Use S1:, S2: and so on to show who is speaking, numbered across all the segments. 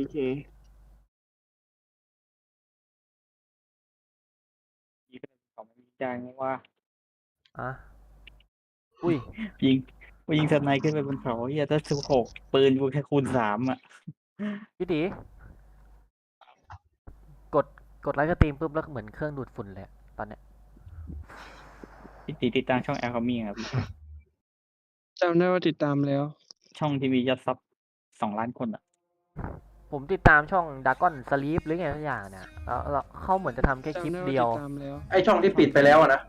S1: JK
S2: ยิงเขาไม่มีจางไงว่า
S3: อะอุ้ย
S2: ยิงกูยิงสไนขึ้นไปบนเขาเฮียถ้าสิบหกปืนกูแค่คูณสามอะ
S3: พี่ตีกดกดไลค์สตรีมปุ๊บแล้วเหมือนเครื่องดูดฝุ่นเลยอะตอนเนี้ย
S2: พี่ตีติดตามช่องแอลคามีครับ
S1: จำได้ว่าติดตามแล้ว
S2: ช่องที่มียอดซับสองล้านคนอะ
S3: ผมติดตามช่องดากอนสลีปหรือไงสักอย่างเนี่ยแล้วแล้วเขาเหมือนจะทำแค่คลิป
S1: จำได้ว่า
S3: เดียว
S1: ติดตามแล้ว
S4: ไอช่องที่ปิดไปแล้วอะนะ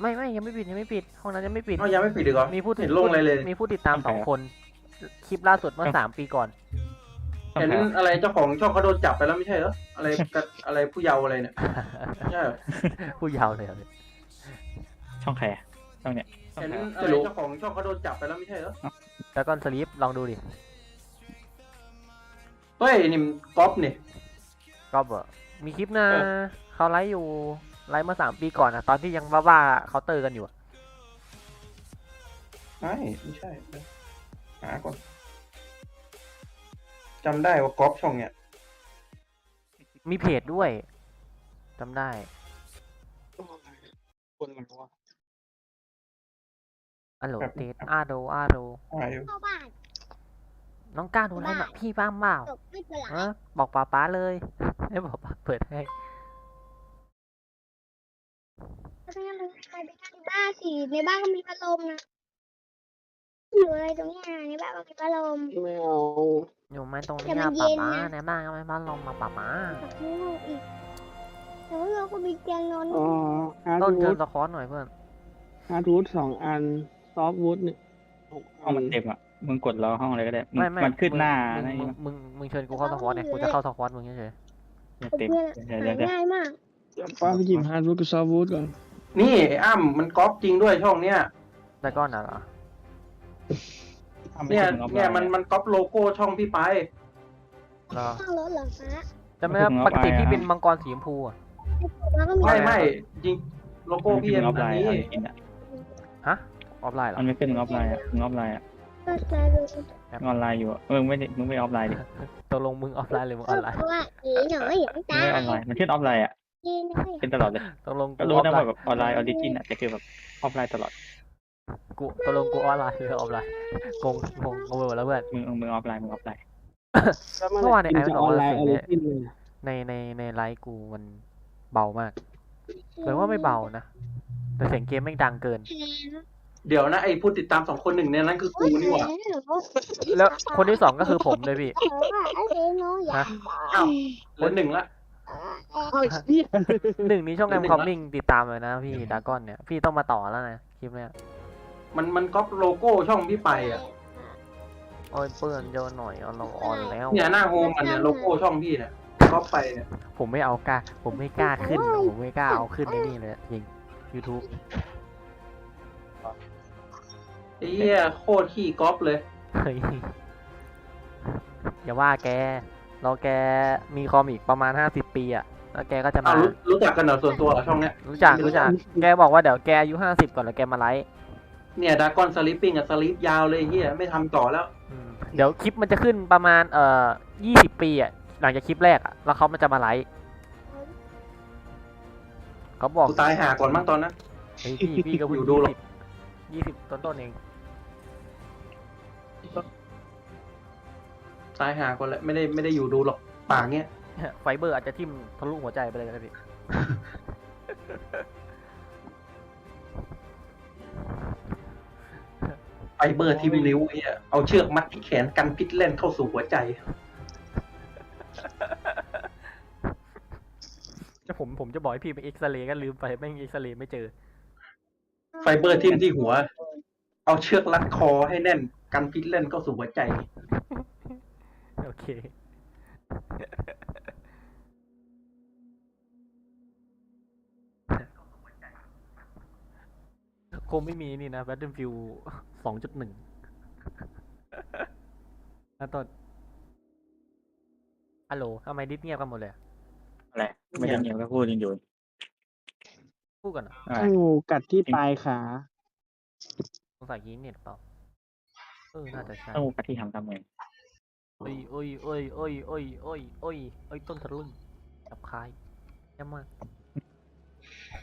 S3: ไม่ไม่ยังไม่ปิดยังไม่ปิดห้องนั้นยังไม่ปิด
S4: เขายังไม่ปิดอีกเหรอ
S3: มีผู้ติด
S4: เห็นลงอะไรเลย
S3: มีผู้ติดตามสองคน คลิปล่าสุดเมื่อสามปีก่อน
S2: ช่อง
S4: เห็น
S2: ใครวะ
S4: อะไรเจ้าของช่องเขาโดนจับไปแล้วไม่ใช่เหรอ อะไรกับอะไรผู้เยาว์อะไรเนี่ยใช่เหรอ
S3: ผู้ยาวเลยอะ
S2: ช่องใครอะช่องเนี้ยช่อง
S4: เห็น
S2: ใครวะ
S4: อะไรเจ้าของช่องเขาโดนจับไปแล้วไม่ใช่เหรอ
S3: ดากอนสลีปลองดูดิ
S4: เฮ้ยนี่มันก๊อปนี่
S3: ก็บอกมีคลิปนะ
S4: เออ
S3: เขาไลฟ์อยู่ไลฟ์เมื่อสามปีก่อนอะตอนที่ยังบ้าๆเคาน์เตอร์กันอยู่อะ
S4: ไม่ไม่ใช่เดี๋ยวหาก่อนจำได้ว่าก๊อปช่องเนี่ย
S3: มีเพจด้วยจำได้
S2: คนอะไรวะ
S3: อัลโหล
S4: ครับ
S3: เดทอาโดอาโด
S4: หาอยู่
S5: เข้าบ้าน
S3: น้องกล้าดูอะไรหน่อยพี่บ้างเปล่า
S5: ตกไม่เป็นไร
S3: ฮะบอกป้าป้าเลย ให้บอกป้าเปิดให้
S5: เพราะฉะนั้นเราไปไปกันในบ้านสิในบ้านก็มีพัดลมนะอยู่อะไรตรงเนี้ยในบ้านก็มีพัดลม
S1: ไม่เอา
S3: อยู่ไหมตรง
S5: แต่
S3: นี้
S5: มั
S3: อะ
S5: น
S3: ป้า
S5: เย็น
S3: ป้า
S5: นะ
S3: ในบ้านก็ไม่บ้านลมมาป้าป้า
S5: กับลูกอีกแล้วเราก็มีเตียงนอน
S1: อ๋อฮาร์ด
S3: ต้น
S1: วู
S3: เชิญ
S1: ด
S3: สะคอนหน่อยเพื่อน
S1: ฮาร์ดวูดสองอัน ซอฟต์วูดเนี่ยหก
S2: ห้องมันเต็มอะ มึงกดรอห้องอะไรก็ได้มึง
S3: ไม่ไม่
S2: มันขึ้น
S3: มึง
S2: หน้า
S3: มึง
S2: นะ
S3: มึงมึงมึงเชิญกูเข้าสะคอนเนี่ยกูจะเข้าสะคอนมึงเฉย
S2: เนี่ย
S5: กับ
S2: เต็ม
S5: เพื่อน
S2: เดี๋ยว
S5: หา
S2: เดี๋ยวเดี๋ยว
S5: ง่ายมาก
S1: เดี๋ยวป้าไปหยิบฮาร์ดวูดกับซอฟต์วูดก่อน
S4: นี่ไอ้อ้ำมันก๊อปจริงด้วยช่องเนี้ย
S3: ๆแต่ก้อนน่ะเหรอ
S2: ทำไเนี่
S4: ย
S2: ถึงอา
S4: เนี่ย
S2: ไป
S4: มัน
S2: อะ
S4: มันก๊อปโลโก้ช่องพี่ไป
S3: เหรอ
S5: ข้างรถเหรอฟ้า
S3: จำไม่ได้
S2: ถึง
S3: ป
S2: เอา
S3: กติ
S2: ไป
S3: พี่
S2: อะ
S3: เป็นมังกรสีชมพูอะ
S5: แล้วก็มี
S4: ไม่ไม่จริงโลโก้พี่
S2: มั
S4: อั
S2: น
S4: น
S2: ไม่ขึ้นออฟไลน์
S4: นี้
S2: เอาจริงๆอะ
S3: ฮะออฟไลน์เหรอ
S2: มันไม่ขึ้นออฟไลน์อะมึงออฟไลน์อะ
S5: ก็กลายเป็น
S2: มึงออนไลน์อยู่อะมึงไม่ได้มึงไม่ออฟไลน์ดิ
S3: ตกลงมึงออฟไลน์หรือมึงออนไลน์
S5: เพราะว่าอีหน่อยอย่าง
S2: มึง
S5: ตา
S2: ไม่ออนไลน์มันขึ้นออฟไลน์อะ
S5: เย็นได้
S2: เป็นตลอดเลย
S3: ตกลง
S2: ก็
S3: กู
S2: รู้
S3: ออฟ
S2: นะ
S3: ไล
S2: ว่า
S3: น์
S2: แบบออนไลน์ออริจินอะแต่คือแบบออฟไลน์ตลอด
S3: กูตกลงกูออนไลน์หรือออฟไลน์งงงงงงไปหมดแล้วเพื่อน
S2: มึงมึงออฟไลน์มึงออฟไลน์
S1: แล้ว
S3: เมื่อวานใน
S1: กิ
S3: ไอ้
S1: จะ
S3: มันบ
S1: อ
S3: อก
S1: อน
S3: ว่า
S1: ไลน์ออ
S3: เสี
S1: ริ
S3: ยง
S1: จินเลย
S3: ในในในไลฟ์กูมันเบามากแปลว่าไม่เบานะ แต่เสียงเกมไม่งดังเกิน
S4: เดี๋ยวนะไอ้ผู้ติดตามสองคนหนึ่งเนี่ยนั่นคือกูนี่หว่า
S3: แล้วคนที่สองก็คือผมเลยพี่
S5: เออว่าไอ้เด็กน้อยอยาก
S4: อ้าวเหลือหนึ่งละ
S1: เฮ้ยเหี้ย
S3: หนึ่งนี้ช่อง
S4: หนึ่
S3: แอม
S4: ง
S3: คอม
S4: ละ
S3: มิ่งติดตามเลยนะพี่ดากอนเนี่ย พี่ต้องมาต่อแล้วนะคลิปเนี้ย
S4: มันมันก๊อปโลโก้ช่องพี่ไปอะ
S3: โอ้ยเปื้อนเยอะหน่อยเอาเราออนแล้ว
S4: เนี่ยหน้าโฮมมันเนี่ยโลโก้ช่องพี่เนี่ยก๊อปไปเนี่ย
S3: ผมไม่เอากล้า ผมไม่กล้าขึ้น ผมไม่กล้าเอาขึ้นในนี่เลยจริง YouTube
S4: ไอ้เหี้ยโคตรขี้ก๊อปเลย
S3: เฮ้ยอย่าว่าแกรอแกมีคอมอีกประมาณห้าสิบปีอะแล้วแกก็จะ
S4: อ้า
S3: มา
S4: วรู้รู้จักกันเหรอส่วนตัวเหรอช่องเนี้ย
S3: รู้จักรู้จักแกบอกว่าเดี๋ยวแกอายุห้าสิบก่อนแล้วแกมาไลฟ์
S4: เนี่ยดากอนสลิปปิ้งกับสลิปยาวเลยไอ้เฮียไม่ทำต่อแล้ว
S3: อืมเดี๋ยวคลิปมันจะขึ้นประมาณเอ่อยี่สิบปีอะหลังจากคลิปแรกอะแล้วเขามันจะมาไลฟ์เขาบอก
S4: กูตายหาก่อนมั้งตอนนั้น
S3: เฮ้ยพี่พี่ก็เพิ่ง
S4: อยู่ดูหรอก
S3: ยี่สิบต้นต้นๆเอง
S4: ตายหาก่อนแล้วไม่ได้ไม่ได้อยู่ดูหรอกปากเนี้ย
S3: ไฟเบอร์อาจจะทิ่มทะลุหัวใจไปเลยก็ได้พี่
S4: ไฟเบอร์ทิมนิ้วไอ้เฮียเอาเชือกมัดที่แขนกันพิษเล่นเข้าสู่หัวใจ
S3: จะผมผมจะบอกให้พี่ไปเอ็กซเรย์ก็ลืมไปแม่งเอ็กซเรย์ไม่เจอ
S4: ไฟเบอร์ทิมที่หัว เอาเชือกรัดคอให้แน่น กันพิษเล่นเข้าสู่หัวใจ
S3: โอ เค คงไม่มีนี่นะ Battlefield สองจุดหนึ่งนะต้นฮัลโหลทำไมดิสเงียบกันหมดเลยอะ
S2: อะไร ไม่ได้เงียบก็พูดยังอยู่
S3: พูดกันเหรอ
S2: อะไร
S1: ถ้างูกัดที่ปลายขา
S3: สงสัยยีนเน็ตเปล่า เออ น่าจะใช่
S2: ต้องกัดที่ทำทำไง
S3: โอ้ยโอ้ยโอ้ยโอ้ยโอ้ยโอ้ยโอ้ยโอ้ยต้นทะลึ่งจับคายแย่มาก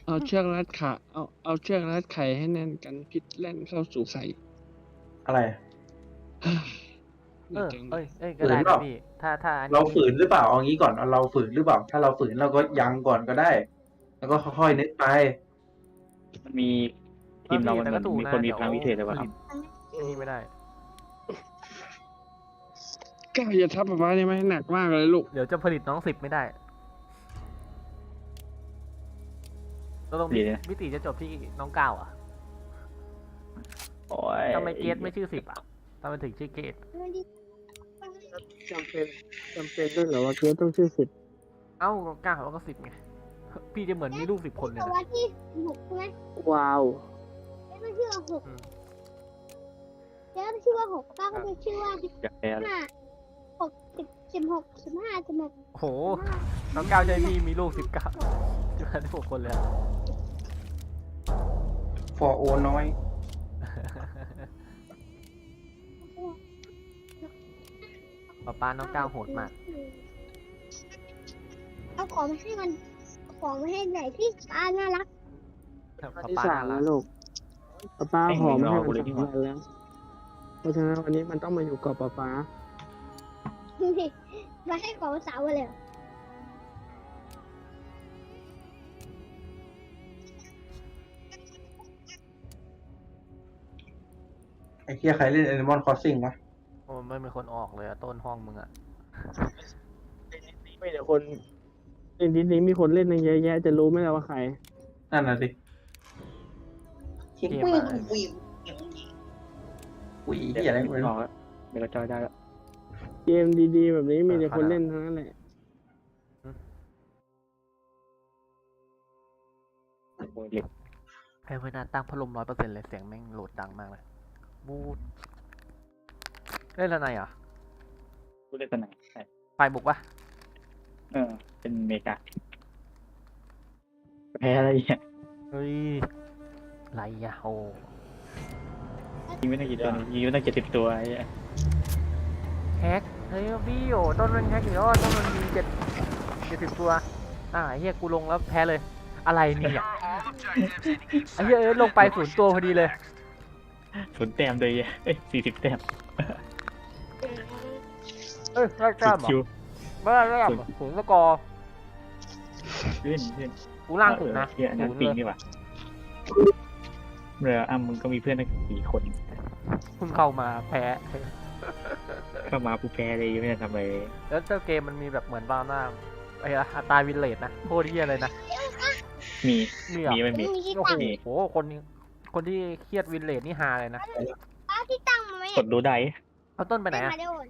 S1: เอาเชือกรัดขาเอาเอาเชือกรัดไข่ให้แน่นกันพิษแล่นเข้าสู่ไข่
S4: อะไร
S3: เออ
S1: หนักจัง
S3: เอ้ยเอ้ยก็
S4: ฝืน
S3: ได้
S4: เป
S3: นะ
S4: ล่า
S3: พี่ถ้าถ้าอันนี้
S4: เราฝืนหรือเปล่าเอางี้ก่อนเราฝืนหรือเปล่า ถ้าเราฝืนเราก็ยังก่อนก็ได้ แล้วก็ค่อยๆนึกไป
S2: มันมีทีมเรามัน
S3: แต่ก็ถูก
S2: มี
S3: นะ
S2: คนมี
S3: ดี๋ยว
S2: พลังวิเศษเลยว่ะ
S3: ผลิตนี่ไม่ได้
S1: ก้าวอย่าทับป๊าป๊าได้ไหมหนักมากเลยลูก
S3: เดี๋ยวจะผลิตน้องสิบไม่ได้เราต้อง
S2: ดีนะ
S3: มิติจะจบที่น้องเก้าอะ
S2: โอ้ย
S3: ทำไมเกตไม่ชื่อสิบอะทำไมถึงชื่อเกต
S5: มันดี
S1: จำเป็นจำเป็นด้วยเหรอว่าเกียต้องชื่อสิบ
S3: เอ้าเก้าแล้วก็สิบไงพี่จะเหมือนมีลูกสิบคนเลย
S5: แต่
S3: นะ
S5: ว่าที่หกใช่ไหม
S1: ว้าว
S5: แล้วมันชื่อว่าหก
S3: อืม
S5: แล้วมันชื่อว่าหกป้าก็จะชื่อว่า
S2: อยากแพ้เลย
S5: ห้าหก สิบสิบหกสิบห้าสิบหก
S3: โอ้โหน้องเก้าใจพี่มีลูกสิบเก้าจะได้หกคนเลยอะ
S4: ฟอโอน้อย
S3: ป้าป้าน้องเก้าโหดมาก
S5: เอาของมาให้มันเอาของมาให้ไหนที่ป้าน่ารัก
S3: ป้า
S1: ที่
S3: ป้า
S1: สา
S3: น่ามรั
S1: แล้
S3: ก
S1: วลูกป๊าป๊าหอมให้มันสามวันแล้ว เพราะฉะนั้นวันนี้มันต้องมาอยู่กับป๊าป๊า
S5: มาให้ของสาวเลยเหรอ
S4: ไอ้เหี้ยใครเล่น Animal Crossing วะ
S3: โอ้ไม่มีคนออกเลยอะต้นห้องมึงอะ
S1: ไม่เดี๋ยวคนในดิสนี้มีคนเล่นในเยอะแยะจะรู้ไหมล่ะว่าใคร
S4: นั่นน่ะสิ
S3: เกมอะ
S4: อุ้ยเหี้ยอะไร
S2: ไม่
S4: ไม่
S2: อ
S4: รู้
S2: อกแล้วเดี๋ยวก็จอยได้แล้ว
S1: เกมดีๆ แบบนี้มีแต่คนเล่นทั้งนั้นแหละ
S2: โอ้ยเหล็ก
S3: ไอ้เวลาตั้งพัดลมร้อยเปอร์เซ็นต์เลย เสียงแม่งโหลดดังมากเลยบูดเล่นอะไรอะ
S2: พูดได้ตัวไหนใช่
S3: ไฟบุกปะ
S2: เออ เป็นเมกาแพ้อะไรเนี่ย
S3: เฮ้ยไรอะโอ้
S2: ยิงไม่ได้กี่ตัวยิงไม่ได้เจ็ดสิบตัวไอ้เหี้ย
S3: แฮก เฮ้ยพี่โอ้ต้นมันแฮกอยู่แล้วต้นมันมีเจ็ดเจ็ดสิบตัว อ่าไอ้เฮียกูลงแล้วแพ้เลย อะไรเนี่ยไอ้เฮียเอ้ยลงไปศูนย์ตัวพอดีเลย
S2: ศูนย์แต้มเลยเอ้ยสี่สิบแต้ม
S3: เอ้ยแรกแต้
S2: สิ
S3: ม
S2: บ
S3: เหร
S2: คิว
S3: อไม่ได้แรกศูนย์สกอร์
S2: ขึ้นขึ้น
S3: กูล่างสุดนะ
S2: เฮียอันนั้น
S3: ศูนย์
S2: ปิง
S3: เลย
S2: นี่หว่าเรืออ้ำมึงก็มีเพื่อนตั้งสี่คน
S3: เพิ่งเข้ามาแพ้
S2: เข้ามาผู้แพ้เลยยังไม่ได้ทำอะไรเลย
S3: แล้วเจ้าเกมมันมีแบบเหมือนบ้าหน้าไอ้อัตราวินเลทนะโคตรเฮียเลยนะ
S2: มี
S3: มีเหรอ
S2: มีไม่มี
S5: มีที่
S3: โอ้
S5: ตั้ง
S3: โหคนนี้คนที่เครียดวินเลทนี่ฮาเลยนะ
S5: ป้าที่ตั้งมาไหม
S2: กดดูได้
S3: เอาต้นไปไหน
S5: ไม่
S3: อะ
S5: มาได้โอน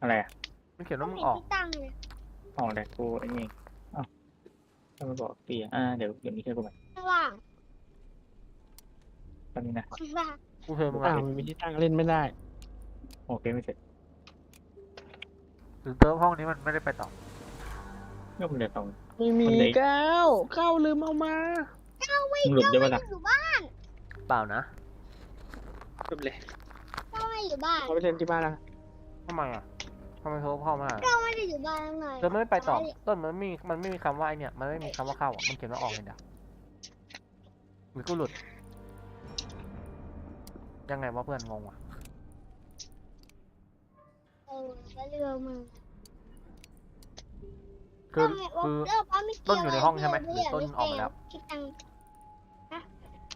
S2: อะไรอะ
S3: มันเขียน
S5: ต้อ
S3: ว่างมึง
S5: เห็น
S3: ออก
S5: ที่ตั้งเลย
S2: ออกแต่กูไอ้นี่เอ้าถ้ามาบอกตีอ่าเดี๋ยวเดี๋ยวมีเพื่อนกูมา
S5: ข้างล่าง
S2: ตอนนี้นะ
S5: ข้างล่าง
S3: กูเคยมึง
S1: อ่า
S3: อะ
S1: มันมีที่ตั้งเล่นไม่ได้
S2: โอเคไม่เสร็จ
S3: หรือเติมห้องนี้มันไม่ได้ไปต่อ
S2: ก็มันเหลือสอง
S1: ไม่มี
S2: คนเล็ก
S1: ก้าวก้าวลืมเอามา
S2: มึงหลุดได้ปะล่ะ
S5: อยู่บ้าน
S3: เปล่านะ
S1: จบเลย
S5: ก็ไม่อยู่บ้าน
S1: เขาไปเล่นที่บ้านแล้ว
S3: ทำไมอะทำไมเธอเข้ามา
S5: ก็ไม่ได้อยู่บ้านข้างใน
S3: เธอไม่ไปต่อต้นมันไม่มีมันไม่มีคำว่าไอเนี่ยมันไม่มีคำว่าเข้าอะมันเขียนว่าออกเลยเดียวหรือกูหลุด ยังไงวะเพื่อนงงว่ะ
S5: เออก็เรือมึง
S3: คือ
S5: ก็ไม่
S3: คือ
S5: เป้าไม่เกี่ยว
S3: ต้นอยู่ในห้องใช่ไหมหรือต้นออกมาแล้ว
S5: คิดตังค์ฮะ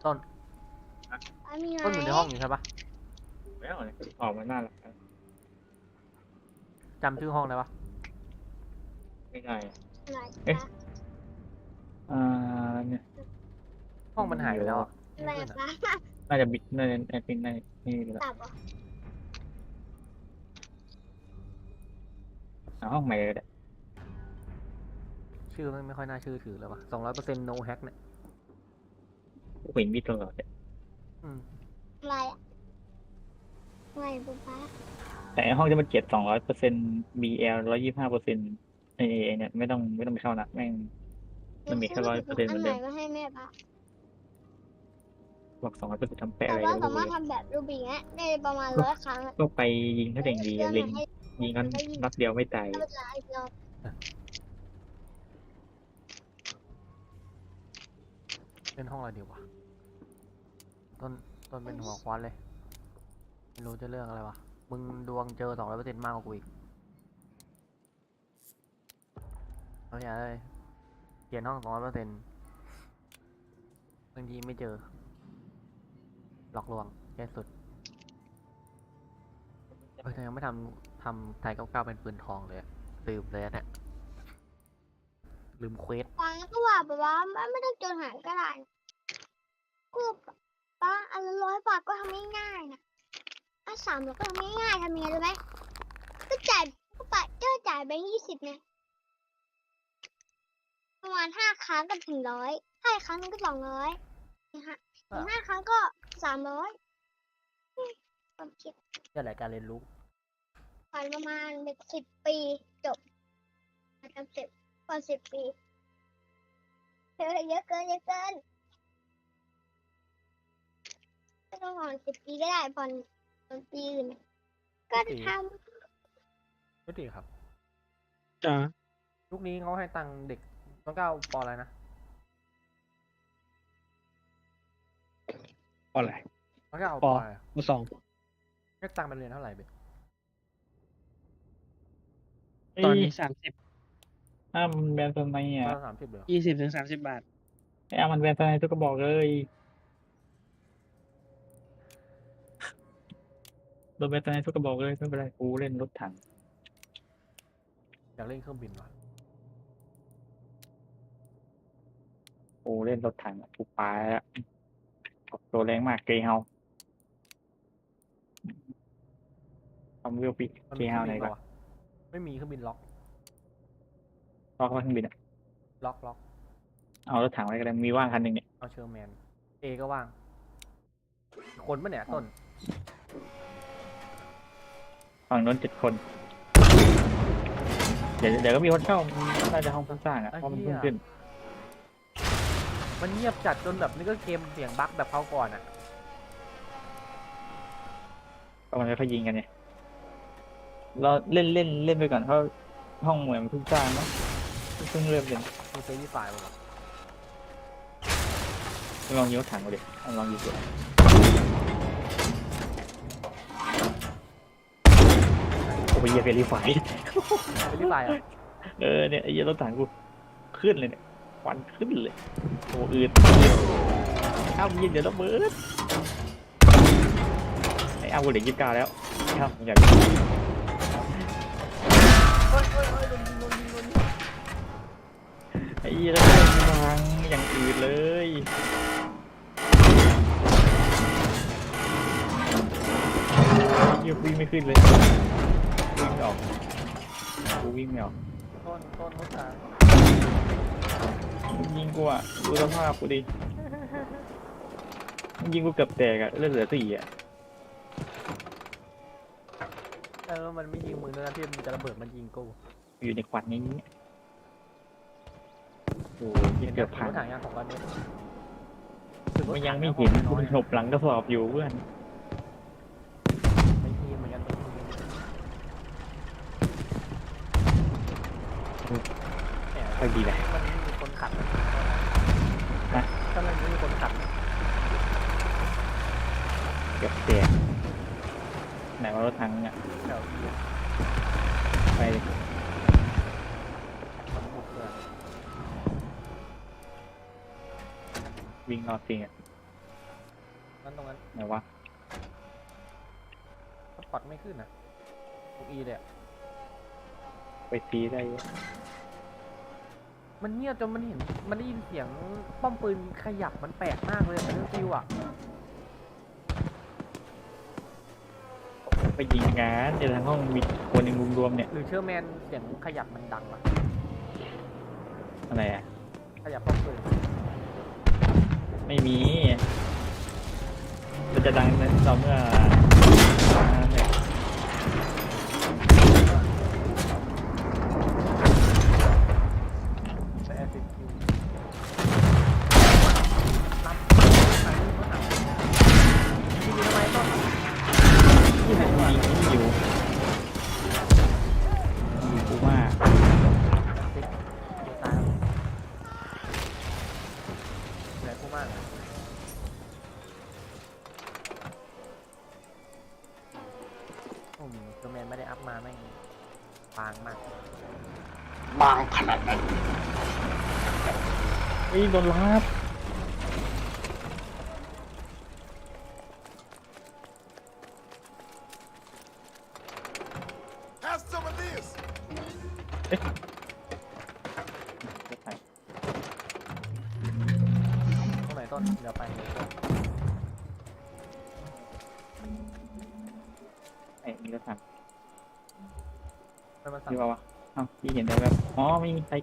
S3: ต้น
S5: ป้ามีอะไร
S3: ต้นอยู่ในห้องอยู่ใช่ปะ
S2: แล้วเนี่ยออกมาหน้าหลัก
S3: จำชื่อห้องได้ปะ
S2: ไม่ได้อะ
S5: อะไร
S2: เอ๊ะอ่าเนี่ย
S3: ห้องมันหายไปแล้วอะ
S5: อะไรอะป้า
S2: น่าจะบิดน่าจะแอดมินน่าจะนี่ไปแล้ว
S5: ตับ เหรอ
S2: เอาห้องใหม่เลยก็ได้
S3: ชื่อมันไม่ค่อยน่าเชื่อถือเลยวะสองร้อยเปอร์เซ็นต์ no hack เนี่ย
S2: กูเห็นบิดตลอดเลย
S3: อืม
S5: อะไรอะอะไรป๊าป๊า
S2: แต่ไอ้ห้องที่มันเก็บสองร้อยเปอร์เซ็นต์ BL ร้อยยี่ห้าเปอร์เซ็นต์ไอ้ไอ้เนี่ยไม่ต้องไม่ต้องไปเข้านะแม่ง มันมีแค่100%เหมือนเดิม
S5: อันไหนก็ให้แม่ป้า
S2: บอกสองร้อยเปอร์เซ็นต์ทำแปะ
S5: แต่
S2: อะไร
S5: ว่า
S2: ก็
S5: สา
S2: ไม่
S5: มารถ
S2: รู้
S5: ทำแบบรูบิกเนี้ยได้ประมาณร้อยครั้งอะ
S2: ก็ไปยิงถ้าเด่งดี
S5: เรื่
S2: อะ
S5: อง
S2: ลิง
S5: ให้
S2: ยิงกันนัดเดียวไม่ตาย
S5: เราจะอีกรอบ
S3: เล่นห้องอะไรดีวะ ต้น ต้นเป็นหัวควันเลย ไม่รู้จะเรื่องอะไรวะ มึงดวงเจอสองร้อยเปอร์เซ็นต์มากกว่ากูอีกเอาอย่าเลยเขียนห้องสองร้อยเปอร์เซ็นต์บางทีไม่เจอ หลอกลวงแย่สุดเฮ้ยแต่ยังไม่ทำ ทำไทยเก้าเก้าเป็นปืนทองเลยอะลืมเลยอะเนี่ยลืมเควส
S5: ฟังก็ว่าแบบว่าไม่ต้องจนหายก็ได้กูป้าอันละร้อยบาทก็ทำง่ายๆนะอันสามร้อยก็ทำง่ายๆทำยังไงรู้ไหมก็จ่ายก็ปะก็จ่ายแบงค์ยี่สิบเนี่ยประมาณห้าครั้งก็ถึงร้อยห้าครั้งนึงก็สองร้อยนะฮะถึงห้าครั้งก็สามร้อยความคิด
S3: นี่แหละการเรียนรู้
S5: ผ่านประมาณหนึ่งสิบปีจบมาทำเสร็จก่อนสิบปีเยอะเยอะเกินเยอะเกินไม่ต้องผ่อนสิบปีก็ได้ผ่อนผ่อนปีอื่นก็จะท
S3: ไม่ดีครับ
S1: จ้า
S3: ลูกนี้เขาให้ตังค์เด็กน้องก้าวปออะไรนะ
S1: ปออะไร
S3: น้องก้าว
S1: ป
S3: ป
S1: อ
S3: ออะไร
S1: ปอสอง
S3: เรียกตังค์ไปเรียนเท่าไหร่เบ็ด
S1: ตอนนี้สามสิบ
S2: อ้ามันแบนสไนอะ
S3: ประมาณสามสิบเลยเหรอ
S1: ยี่สิบถึงสามสิบบาท
S2: ไอ้อ้ามันแบนสไนทุกกระบอกเลยโดนแบนสไนทุกกระบอกเลยไม่เป็นไรกูเล่นรถถัง
S3: อยากเล่นเครื่องบินว่ะ
S2: กูเล่นรถถังอะกูไปแล้วตัวแรงมากเกย์เฮาทำเวลปี
S3: มัน
S2: เก
S3: มี
S2: ย์
S3: เครื่
S2: เฮา
S3: อง
S2: ไหน
S3: บิน
S2: ก่อน
S3: ปะวะ ไม่มีเครื่องบินล็อก
S2: ล็อกเครื่องบินอะ
S3: ล็อกล็อก
S2: เอารถถังไว้ก็ได้มีว่างคันหนึ่งเนี่ย
S3: เอาเชอร์แมน เอก็ว่าง คนปะเนี่ยต้น
S2: ฝั่งโน้นเจ็ดคน เดี๋ยวเดี๋ยวก็มีคนเข้าน่าจะห้องสร้างๆอะ
S3: ไอ้
S2: เพราะมัน
S3: เหี้
S2: เพิ่
S3: ย
S2: งขึ้น
S3: มันเงียบจัดจนแบบนี่ก็เกมเสียงบั๊กแบบเขาวก่อนอะ
S2: ก็มันไม่ค่อยยิงกันเนี่ย เราเล่นเล่นเล่นไปก่อนเพราะห้องเหมือนเพิ่งสร้างเนาะเพิ่งเริ่มเป็น
S3: มีเซฟที่ฝ่ายปะวะ
S2: ลองยิงรถถังดูดิลองยิงดูโอ้ยเหี้ยเฟรีไฟ
S3: เซฟที่ฝ่ายเหรอะ
S2: เออเนี่ยไอ้เหี้ยรถถังกูขึ้นเลยเนี่ยควันขึ้นเลยโอ้อืดอ้าวยิงเดี๋ยวระเบิดไอ้อ้าวกูเหลือยี่สิบเก้าแล้วครับอย่า
S3: เอ้
S2: เหี้ยแล้วเพื่อนวางอย่างอื่นเลยไอ้เหี้ยวิ่งไม่ขึ้นเลยวิ่งไม่ออกกูวิ่งไม่ออก
S3: ต้นต้นรถถัง
S2: มึงยิงกูอะดูสภาพกูดิมึงยิงกูเกือบแตกอะเลือดเหลือสี่อะ
S3: เออมันไม่ยิงมึงด้วยนะที่มันจะระเบิดมันยิงกู
S2: อยู่ในควันอย่างนี้ โอ้ยยิงเกือบพัง
S3: รถถังยังของกันเนี่ย
S2: มันยังไม่เห็นกูหลบหลังกระสอบอยู่เพื่อน
S3: ไม่ทีมเหมือนกันไม่ทีมเนี่ย
S2: ค่อยดีแหละ
S3: มันไม่มีคนขับนะ
S2: ฮะ
S3: ถ้ามันไม่มีคนขับนะ
S2: เกือบแตกไหนว่ารถถังอะ
S3: แถวที่
S2: ไป วิ่งรอดจริงอะ
S3: นั่นตรงนั้น
S2: ไหนวะ
S3: สปอตไม่ขึ้นนะทุกอีเลยอะ
S2: ไปซีได้เยอะ
S3: มันเงียบจนมันเห็น มันได้ยินเสียงป้อมปืนขยับมันแปลกมากเลยมันฟิวอะ
S2: ไปยิงงานเจอทางห้องมีคนหนึ่งรวมๆเนี่ย
S3: หรือเชื่อแมนเสียงขยับมันดังปะ
S2: อะไรอะ
S3: ขยับป้อมปืน
S2: ไม่มี มันจะดังนั้นเราเมื่อา
S3: งมาก
S4: บางขนาดไหน
S2: เฮ้ยโดนลับ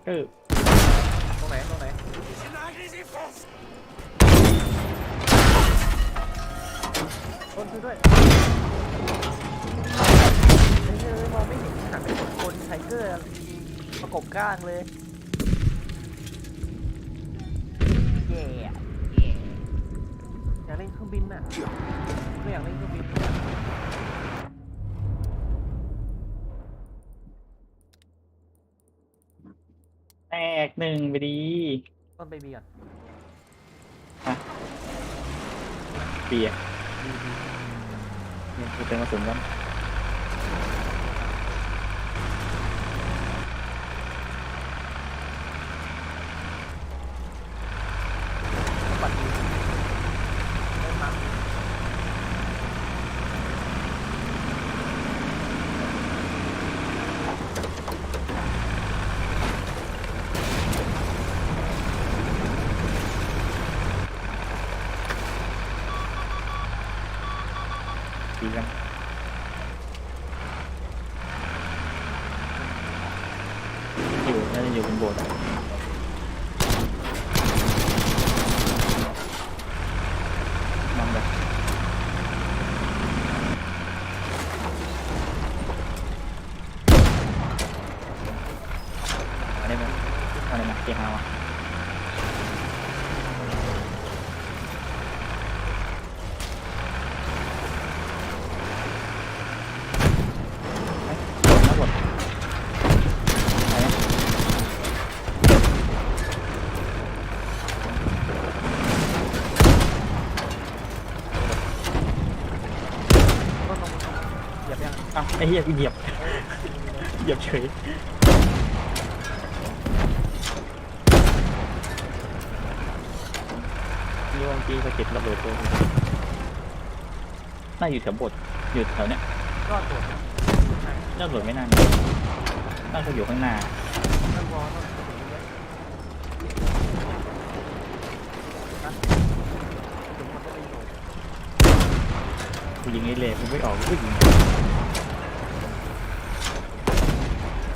S3: เก
S2: อร์
S3: ตรงไหนตรงไหนต้นช่วยด้วยไอ้เหี้ยเอ้ยมองไม่เห็นหันไปกดคนไทเกอร์ประกบก้างเลยแย่อะแย่อยากเล่นเครื่องบินน่ะไม่อยากเล่นเครื่องบิน
S2: กหนึ่งไปดี
S3: ต้นไปบีก่อน
S2: เปียกเนี่ยคือเป็นกระสุนกัน
S3: ปัดบีเล่นมา
S2: ดีกันอยู่น่าจะอยู่บนโบสถ์อะมองแบบเอาได้ไหม เด้ไหมเกียร์ฮาวอะน่าไอ้
S3: เหยียบยัง
S2: อ้าวไอ้เหี้ยกูเหยียบ เหยียบเฉยนี่ว่าเมื่อ กี้สะเก็ดระเบิดตัวน่าอยู่แถวบทอยู่แถวเนี้ย
S3: ก็ตรวจ
S2: น่าระเบิดไม่น่าน่าจะอยู่ข้างหน้า
S3: นั่งรอต้องตรวจเยอะนะถึงมันจะไปอยู่
S2: กูยิงไอ้เล่กูไม่ออกกูก็ยิง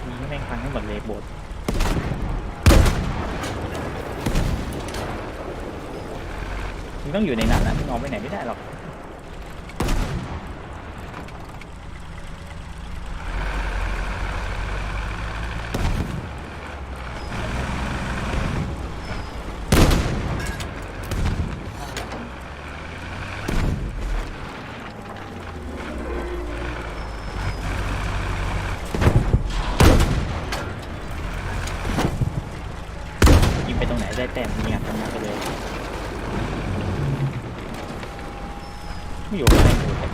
S2: ยิงแม่งพังให้หมดเลยโบส มึงต้องอยู่ในนั้นนะมึงออกไปไหนไม่ได้หรอก ยิงไปตรงไหนได้แต้มยิงอัดตรงนั้นไปเลยไม่อยู่ข้างในโบสถ์อะ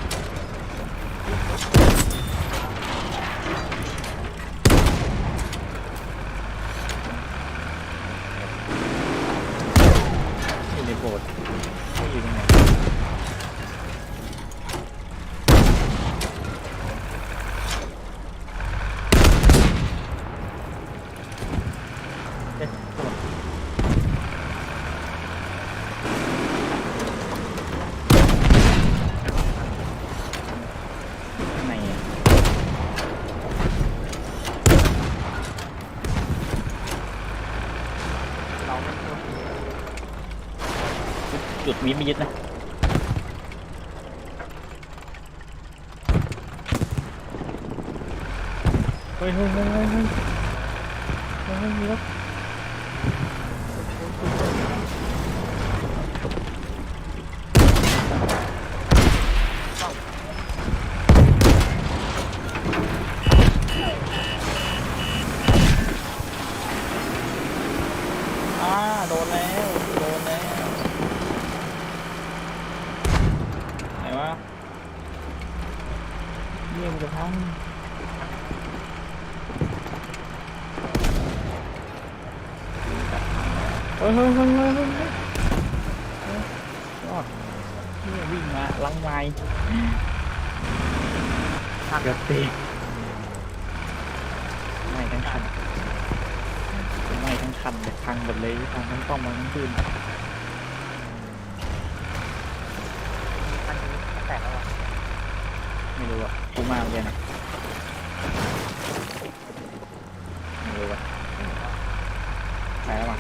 S2: อยู่ในโบสถ์ไม่อยู่ตรงไหนเอ๊ะโบสถ์ ข้างในอะ
S3: เราไม่ตรวจ
S2: จุดมีไม่ยึดนะเฮ้ยเฮ้ยเฮ้ยเฮ้ยเฮ้ยเฮ้ยเฮ้ยมีรถอ่าโดนแล้ว โดนแล้ว ไหนวะเยี่ยมจะพัง เฮ้ ยเฮ้ยเฮ้ยเฮ้ยเฮ้ยเฮ้ยยอดนี่วิ่งมาลังไม้เกือบตีไม่ทั้งคันไม่ทั้งคันเลยพังหมดเลยพังทั้งป้อมมาทั้งคืน
S3: อันนี้แตกแล้ววะ
S2: ไม่รู้อะกูมาเรียนอะไม่รู้อะใครแล้วมั้ง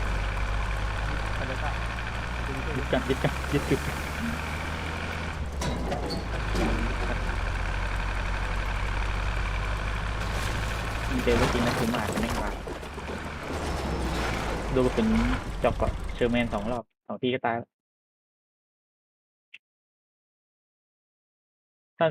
S3: อันนี้ก็
S2: ยึด กันยึดกันยึดจุดมีเจอก็จริงนะคือมาไม่มาดูก็เป็นจอกเกาะเชอร์แมนสองรอบสองทีก็ตายแล้วถ้า